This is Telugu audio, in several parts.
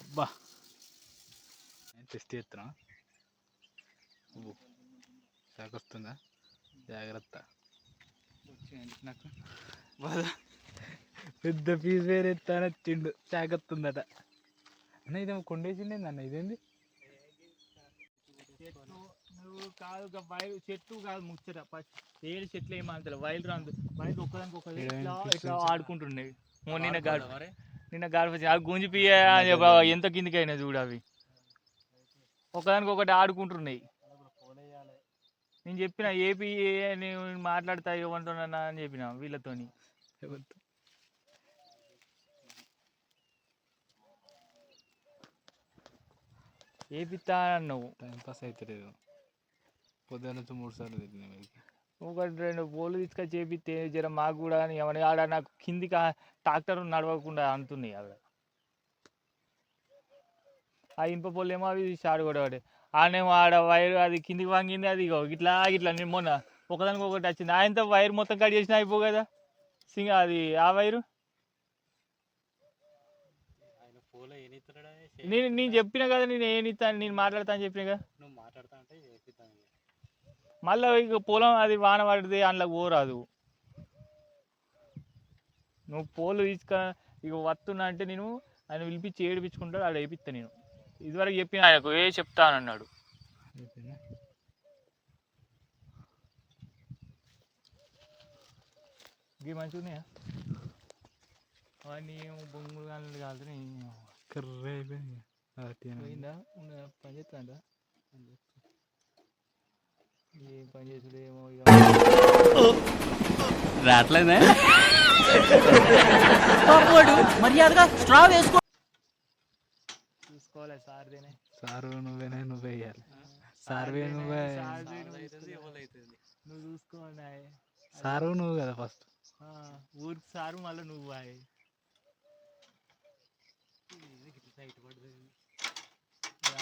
అబ్బా. టెస్ట్ చేస్తున్నా. జాగ్రత్త. నాకు బాధ. పెద్ద పీస్ వేరే ఎత్తాన తిండు. జాగ్రత్తుందట. అన్న ఇదేమో కొండేసిండే అన్న ఇదేంది? చెట్టు నువ్వు కాదు ఒక వైర్ చెట్టు కాదు ముచ్చట. ఏడు చెట్లు ఏమంటారు వైర్ రాదు. వైర్ ఇట్లా ఇట్లా పిస్తుంది? ఆడుకుంటుండేవి మొన్న గాడు. నిన్న గాడు వచ్చి అవి గుంజి పియ్య అని చెప్ప ఎంత కిందికి అయినా చూడు అవి. ఒకదానికి ఒకటి ఆడుకుంటున్నాయి. నేను చెప్పిన ఏపీ నేను మాట్లాడతా ఏమంటున్నా అని చెప్పిన వీళ్ళతోని? ఏపిస్తా అన్నావు. టైం పాస్ అవుతలేదు పొద్దున్న మూడు సార్లు తిరిగిన ఒకటి రెండు పోలు తీసుకొచ్చి చేపిస్తే జర? మాకు కూడా అని ఏమని ఆడ నాకు కిందికి ట్రాక్టర్ నడవకుండా అంటున్నాయి ఆవిడ ఆ ఇనుప పొల్లు ఏమో అవి షాడు కూడా పడే ఆడేమో ఆడ వైర్ అది కిందికి వంగింది అది ఇగో ఇట్లా ఇట్లా నేను మొన్న ఒకదానికి ఒకటి వచ్చింది. ఆయనతో వైర్ మొత్తం కట్ చేసిన అయిపో కదా? సింగ అది ఆ వైరు? నేను నేను చెప్పిన. కదా నేను ఏం ఇస్తాను నేను మాట్లాడతా అని చెప్పిన కదా? నువ్వు మాట్లాడుతా అంటే. మళ్ళీ ఇక పొలం అది వాన పడితే అందులో పోరాదు. నువ్వు పోలు తీసుక ఇక వస్తున్నా అంటే నేను ఆయన పిలిపించి ఏడిపించుకుంటాడు ఆడ వేపిస్తా నేను. ఇదివరకు చెప్పిన ఆయనకు ఏ చెప్తానన్నాడు? ఇవి మంచిగా ఉన్నాయా? అవన్నీ బొంగులు కానీ కాదు కర్ర అయిపోయింది. అట్టిగానే ఉంది. పోయిందా? ఉన్నదా? పని చేస్తుందా? ఏం పని చేసుడు ఏమో రావట్లేదే? మర్యాదగా స్ట్రా వేసుకో. చూసుకోవాలి సార్దేనే. సారు నువ్వేనే నువ్వే వేయాలి సార్వే నువ్వే. నువ్వు చూసుకోవాలి. నువ్వు చూసుకోవాలి సారు నువ్వు కదా ఫస్ట్ ఆ, ఊరికి సారు మళ్ళీ నువ్వు అయ్యి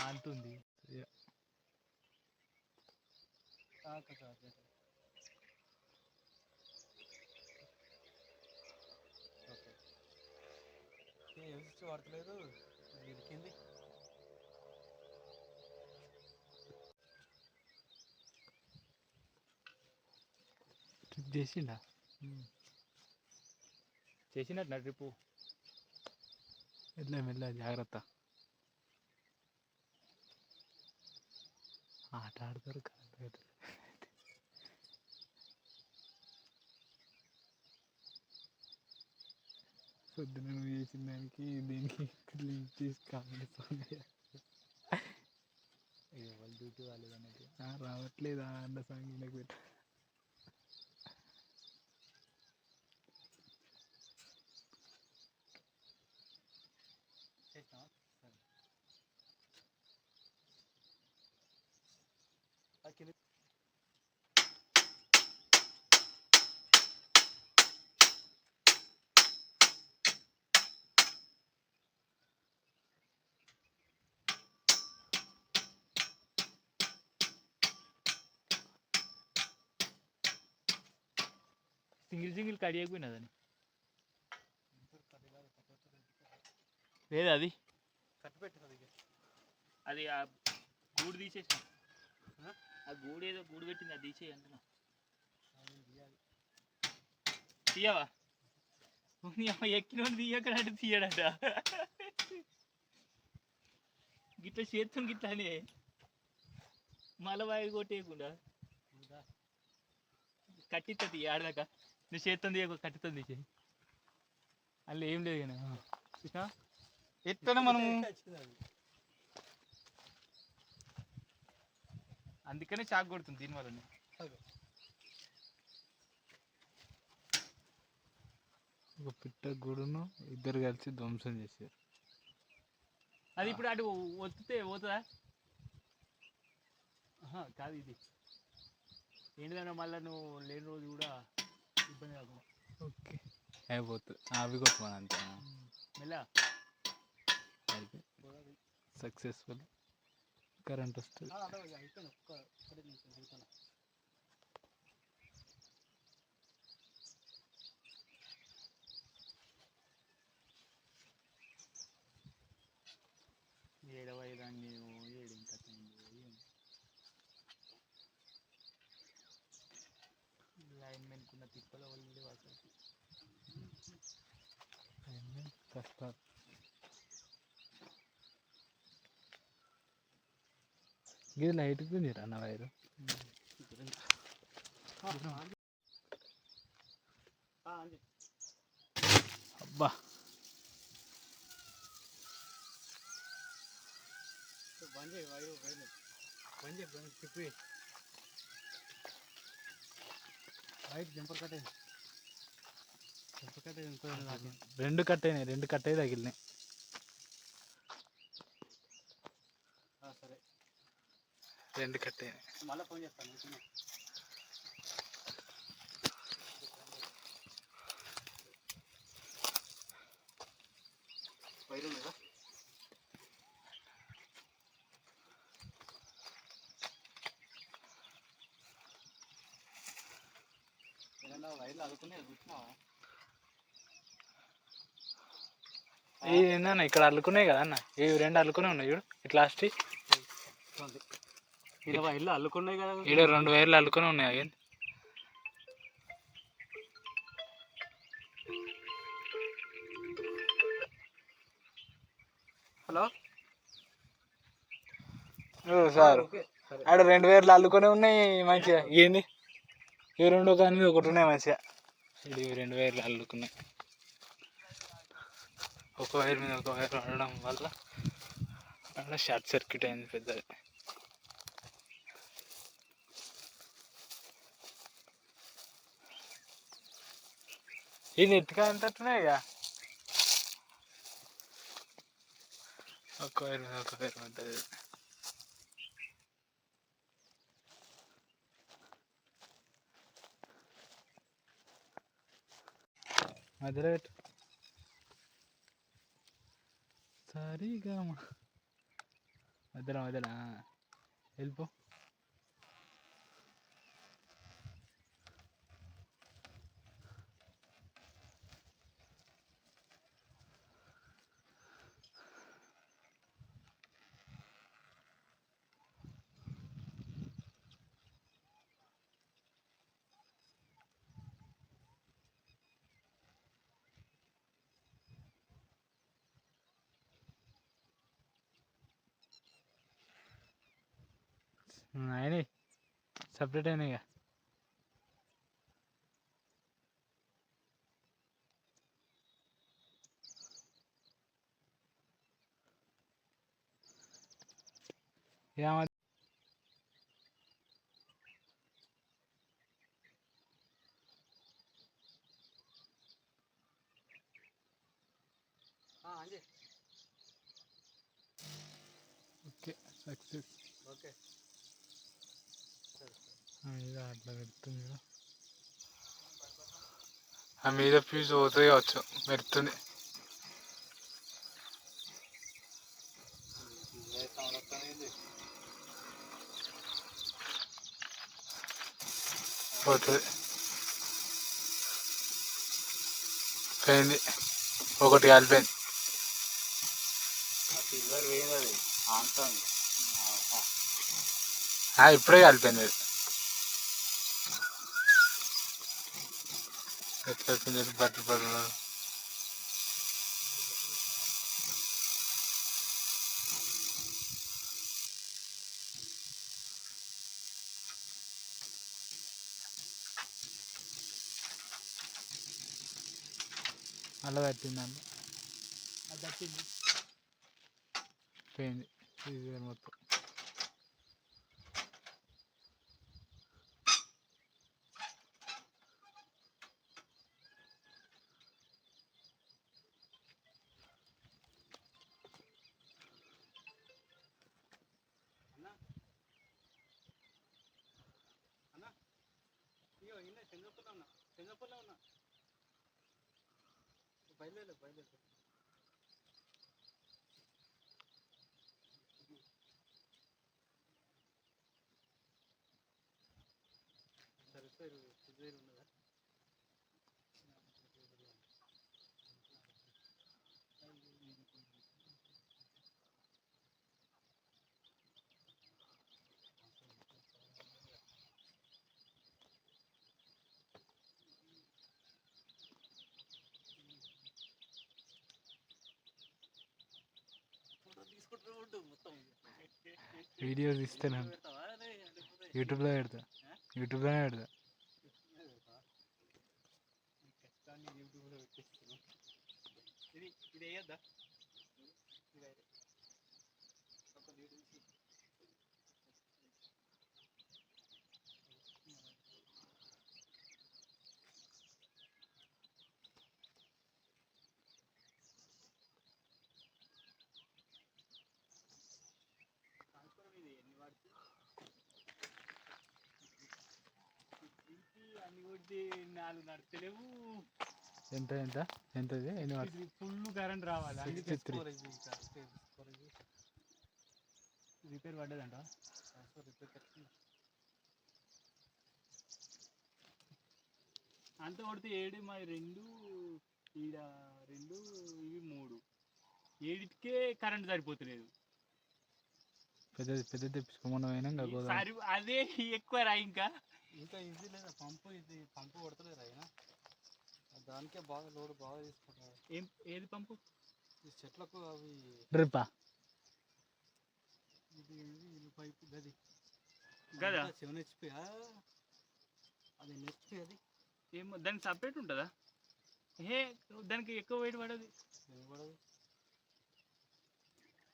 అంటుంది. పడతలేదు ఇరికింది ట్రిప్ చేసిండా చేసినట్టు ట్రిప్పు మెల్ల మెల్ల జాగ్రత్త ఆట ఆడతారు కరెంట్ పొద్దున నువ్వు చేసిన దానికి దీనికి లింక్ చేసి కామెంట్ వాళ్ళ డ్యూటీ వాళ్ళు రావట్లేదా అన్న సాంగ్ నాకు పెట్టు. సింగిల్ సింగిల్ కడి అయిపోయినదని లేదా అది? అది ఆ గూడు తీసేసిన. ఆ? గూడు ఏదో గూడు పెట్టింది అది తీసేయి అంటున్నా. తీయవా? ఎక్కిన తీయకనంటే తీయడట. గిట్ల చేత్తో గిట్లనే మళ్ళీ వాయి కొట్టేయకుండా. కట్టిస్తుంది ఆడదాకా. నువ్వు చేత్తో తీయకు కట్టితో తీసేయి అందులో ఏం లేదు కానీ చూసినా ఎట్లా మనము? అందుకనే షాక్ కొడుతుంది దీనివల్ల ఒక పిట్ట గూడును ఇద్దరు కలిసి ధ్వంసం చేశారు. అది ఇప్పుడు అటు ఒత్తితే పోతుందా? కాదు ఇది. ఏంటిదన్నా మళ్ళీ నువ్వు లేని రోజు కూడా ఇబ్బంది ఓకే అయిపోతుంది అవి కొట్టుకోను అంతే మెల్ల సక్సెస్ఫుల్. కరెంట్ వస్తుంది. ఏడవ ఐదు అండి తిప్పల వాళ్ళు అసలు కష్టాలు. ఇది లైట్ ఉంది అన్న వైరు? అబ్బా. చేయి వైరు చేయి బంద్ తిప్పి. రెండు కట్టయినాయి రెండు కట్టయి తగిలినాయి. సరే. రెండు కట్టయినాయి మళ్ళీ ఫోన్ చేస్తాను ఓకేనా? వైరు లేదా ఏదన్నా ఇక్కడ అల్లుకున్నాయి కదా అన్న? ఈ రెండు అల్లుకునే ఉన్నాయి చూడు. ఇట్లా లాస్ట్ వైర్లు అల్లుకున్నాయి కదా ఈడ రెండు వైర్లు అల్లుకునే ఉన్నాయి అయ్యి హలో? సరే. ఆడ రెండు వేర్లు అల్లుకొని ఉన్నాయి మంచిగా. ఏంది? ఇవి రెండు ఒక మీద ఒకటి ఉన్నాయి మంచిగా. ఇది ఇవి రెండు వైర్లు అల్లుకున్నాయి. ఒక వైర్ మీద ఒక వైర్ అల్లడం వల్ల అక్కడ షార్ట్ సర్క్యూట్ అయింది పెద్దది. ఈ ఎత్తుగా ఎంత వస్తున్నాయి ఇక? ఒక వైర్ మీద ఒక వైర్ పడ్డది. మధురేట్ పెట్టు సరిగా మధ్యలో మధ్యలో వెళ్ళిపో. వెళ్ళిపో అయినాయి సపరేట్ అయినాయి ఇక ఏమ అంజీ ఓకే సక్సెస్ ఓకే ఇది అట్లా పెడుతుంది కదా ఆ మీద ఫ్యూజ్ పోతుంది కావచ్చు పెడుతుంది పోతుంది పోయింది ఒకటి కాలిపోయింది ఇప్పుడే కాలిపోయింది అది ఎట్లా పిల్లలు బట్టలు పడలు. అలా అన్న అది తప్పింది పోయింది. మొత్తం. ఇన్న చెంగపూర్లో ఉన్నా. చెంగపూర్లో ఉన్నా. బయలుదేరు బయలుదేరు. సరే సరే വീഡിയോസ് ഇഷ്ടമാണ് യൂട്യൂബിലാണ് എടുത്തത്. യൂട്യൂബിലാണ് എടുത്തത്. నాలుగు నడతలేవు ఎంత ఎంత? వాట్ ఫుల్ కరెంట్ రావాలి. అన్ని 63. తెచ్చుకోవాలి ఇది ఇంకా. తెచ్చుకోవాలి ఇది. రిపేర్ పడ్డదంట? అంత కొడితే ఏడు మరి రెండు ఈడ రెండు ఇవి మూడు. ఏడిటికే కరెంట్ సరిపోతలేదు. పెద్దది పెద్దది తెప్పించుకోమని పోయినా ఇంకా గోదావరి సరి అదే ఎక్కువ రా ఇంకా. ఇంకా ఈజీ లేదా? పంపు ఇది పంపు కొడతలేదు ఆయన? దానికే బాగా లోడ్ బాగా తీసుకుంటారు ఏం ఏది పంపు? ఈ చెట్లకు అవి డ్రిప్పా. ఇది ఇది ఇది పైపు గది. గదా? సెవెన్ హెచ్పి అది హెచ్పి అది? ఏమో దానికి సపరేట్ ఉంటుందా? ఏ దానికి ఎక్కువ వెయిట్ పడదు. పడదు.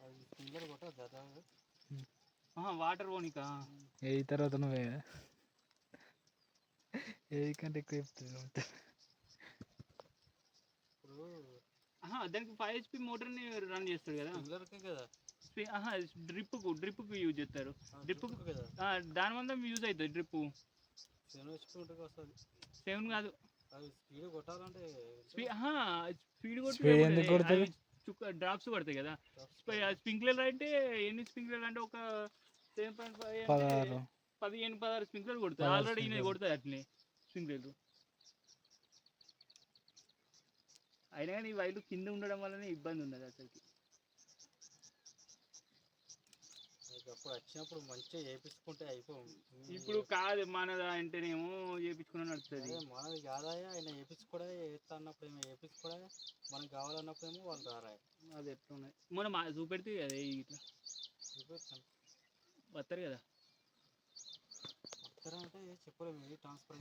అది సింగల్ కొట్టదు దాదాపు. వాటర్ పోనీకా? ఏ తర్వాత నువ్వే ఏ కంటే ఎక్కువ చెప్తుంది ఇప్పుడు దానికి ఫైవ్ హెచ్పి మోటార్ని రన్ చేస్తాడు కదా. కదా. డ్రిప్కు డ్రిప్కు యూజ్ చేస్తారు. డ్రిప్కు కదా. దాని వల్ల యూజ్ అవుతుంది డ్రిప్ సెవెన్ హెచ్పి ఉంటుంది వస్తుంది. సెవెన్ కాదు. స్పీడ్ కొట్టాలంటే స్పీడ్ Speed ఎందుకు కొడతారు? చుక్క డ్రాప్స్ పడతాయి కదా. స్ప్రింక్లర్ అంటే ఎన్ని స్ప్రింక్లర్ అంటే ఒక సెవెన్ పాయింట్ ఫైవ్ పదిహేను పదహారు స్ప్రింక్లర్ కొడుతుంది ఆల్రెడీ. కొడుతుంది అట్లనే. స్ప్రింక్లర్ అయినా కానీ ఈ వైర్లు కింద ఉండడం వల్లనే ఇబ్బంది ఉన్నది అసలుకి. అప్పుడు వచ్చినప్పుడు మంచిగా చేపించుకుంటే అయిపోం ఇప్పుడు కాదు మనది అంటేనేమో చేయించుకున్న నడుస్తుంది. మనది కాదాయా ఆయన చేపించుకోడే చేస్తా అన్నప్పుడు ఏమో చేపించుకోడే మనకు కావాలన్నప్పుడేమో వాళ్ళు రారాయ. అది ఎట్లా ఉన్నది మనం మా- చూపెడితే అదే ఇట్లా. చూపిస్తాను వస్తారు కదా? వస్తారంటే చెప్పలేము ఇది ట్రాన్స్ఫర్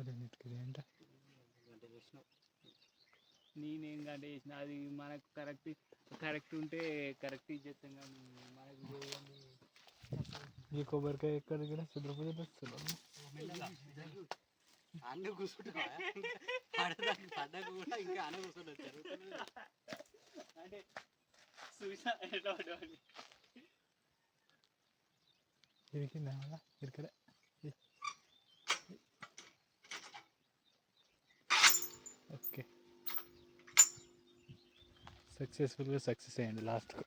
ఏంట? నేనేం గంట చేసిన అది మనకు కరెక్ట్ కరెక్ట్ ఉంటే కరెక్ట్ ఇచ్చేస్తాం కానీ మనకు ఈ కొబ్బరికాయ ఎక్కడ కూడా శుభ్రపూజ అన్నీ కూర్చుంటా కూడా ఇంకా అన్న కూర్చుంటారు అంటే చూసా. ఇరికిందా సక్సెస్ఫుల్గా సక్సెస్ అయ్యింది లాస్ట్కు